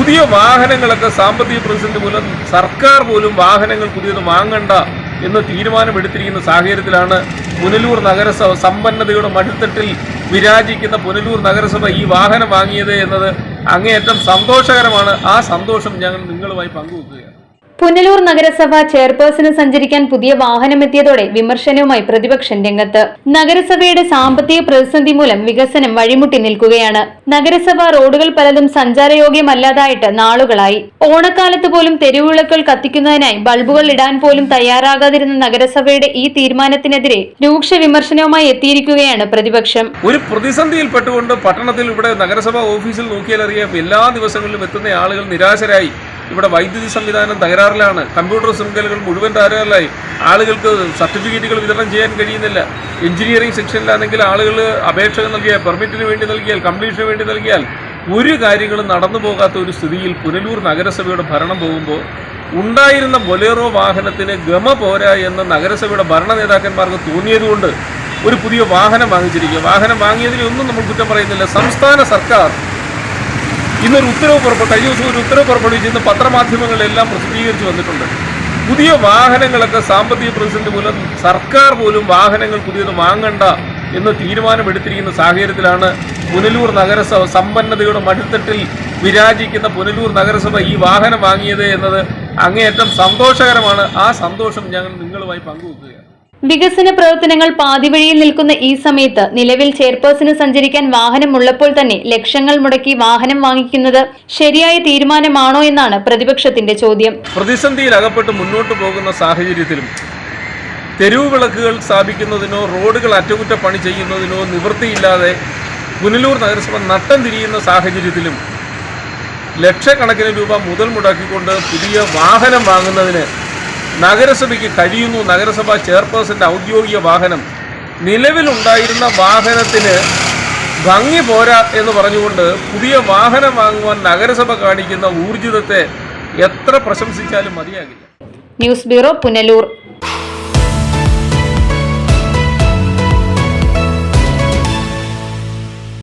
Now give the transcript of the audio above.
പുതിയ വാഹനങ്ങളൊക്കെ സാമ്പത്തിക പ്രതിസന്ധി മൂലം സർക്കാർ പോലും വാഹനങ്ങൾ പുതിയത് വാങ്ങണ്ട എന്ന് തീരുമാനമെടുത്തിരിക്കുന്ന സാഹചര്യത്തിലാണ് പുനലൂർ നഗരസഭ സമ്പന്നതയുടെ മടിത്തട്ടിൽ വിരാജിക്കുന്ന പുനലൂർ നഗരസഭ ഈ വാഹനം വാങ്ങിയത് എന്നത് അങ്ങേയറ്റം സന്തോഷകരമാണ്. ആ സന്തോഷം ഞങ്ങൾ നിങ്ങളുമായി പങ്കുവെക്കുകയാണ്. പുനലൂർ നഗരസഭ ചെയർപേഴ്സണ് സഞ്ചരിക്കാൻ പുതിയ വാഹനമെത്തിയതോടെ വിമർശനവുമായി പ്രതിപക്ഷം രംഗത്ത്. നഗരസഭയുടെ സാമ്പത്തിക പ്രതിസന്ധി മൂലം വികസനം വഴിമുട്ടി നിൽക്കുകയാണ്. നഗരസഭ റോഡുകൾ പലതും സഞ്ചാരയോഗ്യമല്ലാതായിട്ട് നാളുകളായി. ഓണക്കാലത്ത് പോലും തെരുവിളക്കുകൾ കത്തിക്കുന്നതിനായി ബൾബുകൾ ഇടാൻ പോലും തയ്യാറാകാതിരുന്ന നഗരസഭയുടെ ഈ തീരുമാനത്തിനെതിരെ രൂക്ഷ വിമർശനവുമായി എത്തിയിരിക്കുകയാണ് പ്രതിപക്ഷം. ഒരു പ്രതിസന്ധിയിൽപ്പെട്ടുകൊണ്ട് പട്ടണത്തിൽ ഇവിടെ നഗരസഭാ ഓഫീസിൽ നോക്കിയാലറിയാം എല്ലാ ദിവസങ്ങളിലും എത്തുന്ന ആളുകൾ നിരാശരായി. ഇവിടെ വൈദ്യുതി സംവിധാനം തകരാറിലാണ്. കമ്പ്യൂട്ടർ ശൃംഖലകൾ മുഴുവൻ തകരാറിലായി. ആളുകൾക്ക് സർട്ടിഫിക്കറ്റുകൾ വിതരണം ചെയ്യാൻ കഴിയുന്നില്ല. എഞ്ചിനീയറിംഗ് സെക്ഷനിലാണെങ്കിൽ ആളുകൾ അപേക്ഷകൾ നൽകിയാൽ പെർമിറ്റിന് വേണ്ടി നൽകിയാൽ കംപ്ലീഷന് വേണ്ടി നൽകിയാൽ ഒരു കാര്യങ്ങളും നടന്നു പോകാത്ത ഒരു സ്ഥിതിയിൽ പുനലൂർ നഗരസഭയുടെ ഭരണം പോകുമ്പോൾ ഉണ്ടായിരുന്ന ബൊലേറോ വാഹനത്തിന് ഗമ പോരാ എന്ന് നഗരസഭയുടെ ഭരണ നേതാക്കന്മാർക്ക് തോന്നിയതുകൊണ്ട് ഒരു പുതിയ വാഹനം വാങ്ങിച്ചിരിക്കുക. വാഹനം വാങ്ങിയതിലൊന്നും നമ്മൾ കുറ്റം പറയുന്നില്ല. സംസ്ഥാന സർക്കാർ ഇന്നൊരു ഉത്തരവ് പുറപ്പെട്ടു. കഴിഞ്ഞ ദിവസം ഒരു ഉത്തരവ് പുറപ്പെടുവിച്ച് ഇന്ന് പത്രമാധ്യമങ്ങളിലെല്ലാം പ്രസിദ്ധീകരിച്ച് വന്നിട്ടുണ്ട്. പുതിയ വാഹനങ്ങളൊക്കെ സാമ്പത്തിക പ്രതിസന്ധി മൂലം സർക്കാർ പോലും വാഹനങ്ങൾ പുതിയത് വാങ്ങണ്ട എന്ന് തീരുമാനമെടുത്തിരിക്കുന്ന സാഹചര്യത്തിലാണ് പുനലൂർ നഗരസഭ സമ്പന്നതയുടെ മടിത്തട്ടിൽ വിരാജിക്കുന്ന പുനലൂർ നഗരസഭ ഈ വാഹനം വാങ്ങിയത് എന്നത് അങ്ങേയറ്റം സന്തോഷകരമാണ്. ആ സന്തോഷം ഞങ്ങൾ നിങ്ങളുമായി പങ്കുവെക്കുകയാണ്. വികസന പ്രവർത്തനങ്ങൾ പാതിവഴിയിൽ നിൽക്കുന്ന ഈ സമയത്ത് നിലവിൽ ചെയർപേഴ്സന് സഞ്ചരിക്കാൻ വാഹനമുള്ളപ്പോൾ തന്നെ ലക്ഷങ്ങൾ മുടക്കി വാഹനം വാങ്ങിക്കുന്നത് ശരിയായ തീരുമാനമാണോ എന്നാണ് പ്രതിപക്ഷത്തിന്റെ ചോദ്യം. പ്രതിസന്ധിയിൽ അകപ്പെട്ട് മുന്നോട്ട് പോകുന്ന സാഹചര്യത്തിലും തെരുവ് വിളക്കുകൾ സ്ഥാപിക്കുന്നതിനോ റോഡുകൾ അറ്റകുറ്റപ്പണി ചെയ്യുന്നതിനോ നിവൃത്തിയില്ലാതെ പുനലൂർ നഗരസഭ നട്ടം തിരിയുന്ന സാഹചര്യത്തിലും ലക്ഷക്കണക്കിന് രൂപ മുതൽ മുടക്കിക്കൊണ്ട് പുതിയ വാഹനം വാങ്ങുന്നതിന് നഗരസഭയ്ക്ക് കഴിയുന്നു. നഗരസഭാ ചെയർപേഴ്സന്റെ ഔദ്യോഗിക വാഹനം. നിലവിലുണ്ടായിരുന്ന വാഹനത്തിന് ഭംഗി പോരാ എന്ന് പറഞ്ഞുകൊണ്ട് പുതിയ വാഹനം വാങ്ങുവാൻ നഗരസഭ കാണിക്കുന്ന ഊർജിതത്തെ എത്ര പ്രശംസിച്ചാലും മതിയാകില്ല. News bureau Punalur.